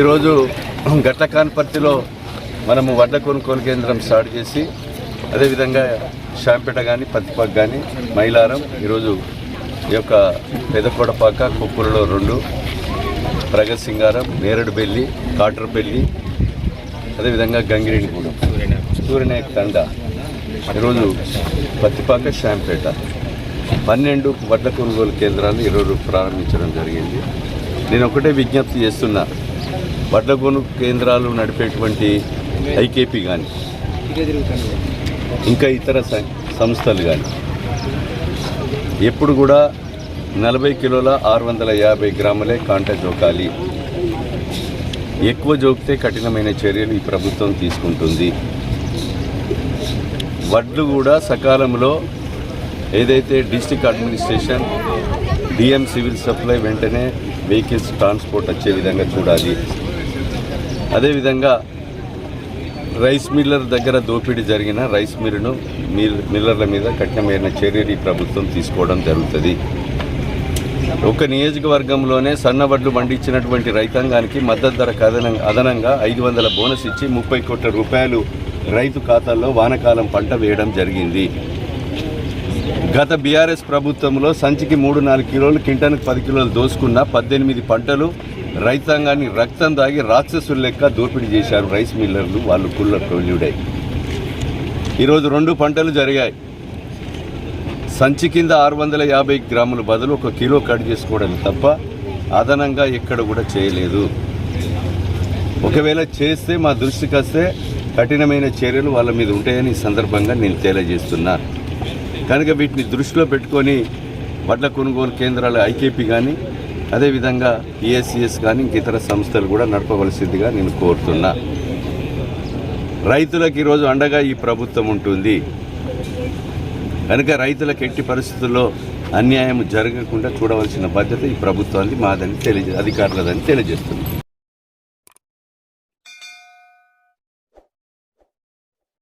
ఈరోజు గట్లకాన్పర్తిలో మనము వడ్ల కొనుగోలు కేంద్రం స్టార్ట్ చేసి అదేవిధంగా షాంపేట కానీ పత్తిపాక్ కానీ మైలారం ఈరోజు ఈ యొక్క పెదకొడపాక కుప్పూరులో రెండు ప్రగత్ సింగారం నేరడుబెల్లి కాటర్బెల్లి అదేవిధంగా గంగిరేణిగూడెం సూర్యనాయక్ తండ ఈరోజు పత్తిపాక షాంపేట పన్నెండు వడ్ల కొనుగోలు కేంద్రాలు ఈరోజు ప్రారంభించడం జరిగింది. నేను ఒకటే విజ్ఞప్తి చేస్తున్నా. వడ్ల కొనుగోలు కేంద్రాలు నడిపేటువంటి ఐకేపీ కానీ ఇంకా ఇతర సం- సంస్థలు కానీ ఎప్పుడు కూడా నలభై కిలోల ఆరు వందల యాభై గ్రాములే కాంట జోకాలి. ఎక్కువ జోకితే కఠినమైన చర్యలు ఈ ప్రభుత్వం తీసుకుంటుంది. వడ్లు కూడా సకాలంలో ఏదైతే district administration DM civil supply వెంటనే వెహికల్స్ ట్రాన్స్పోర్ట్ వచ్చే విధంగా చూడాలి. అదేవిధంగా రైస్ మిల్లర్ దగ్గర దోపిడీ జరిగిన రైస్ మిల్లును మిల్ మిల్లర్ల మీద కఠినమైన చర్యలు ఈ ప్రభుత్వం తీసుకోవడం జరుగుతుంది. ఒక నియోజకవర్గంలోనే సన్నబడ్లు పండించినటువంటి రైతాంగానికి మద్దతు ధర అదనంగా అదనంగా ఐదు వందల బోనస్ ఇచ్చి ముప్పై కోట్ల రూపాయలు రైతు ఖాతాల్లో వానకాలం పంట వేయడం జరిగింది. గత బీఆర్ఎస్ ప్రభుత్వంలో సంచికి మూడు నాలుగు కిలోలు కింటానికి పది కిలోలు దోసుకున్న పద్దెనిమిది పంటలు రైతాంగాన్ని రక్తం దాగి రాక్షసులు లెక్క దోపిడీ చేశారు రైస్ మిల్లర్లు వాళ్ళు కుళ్ళ కొల్లుడై ఈరోజు రెండు పంటలు జరిగాయి. సంచి కింద ఆరు వందల యాభై గ్రాముల బదులు ఒక కిలో కట్ చేసుకోవడం తప్ప అదనంగా ఎక్కడ కూడా చేయలేదు. ఒకవేళ చేస్తే మా దృష్టికి వస్తే కఠినమైన చర్యలు వాళ్ళ మీద ఉంటాయని సందర్భంగా నేను తెలియజేస్తున్నా. కనుక వీటిని దృష్టిలో పెట్టుకొని వడ్ల కొనుగోలు కేంద్రాల ఐకేపీ కానీ అదేవిధంగా ఈఎస్ఈఎస్ కానీ ఇంక ఇతర సంస్థలు కూడా నడపవలసిందిగా నేను కోరుతున్నా. రైతులకు ఈరోజు అండగా ఈ ప్రభుత్వం ఉంటుంది. కనుక రైతులకు ఎట్టి పరిస్థితుల్లో అన్యాయం జరగకుండా చూడవలసిన బాధ్యత ఈ ప్రభుత్వానికి మాదని తెలియజే అధికారులదని తెలియజేస్తుంది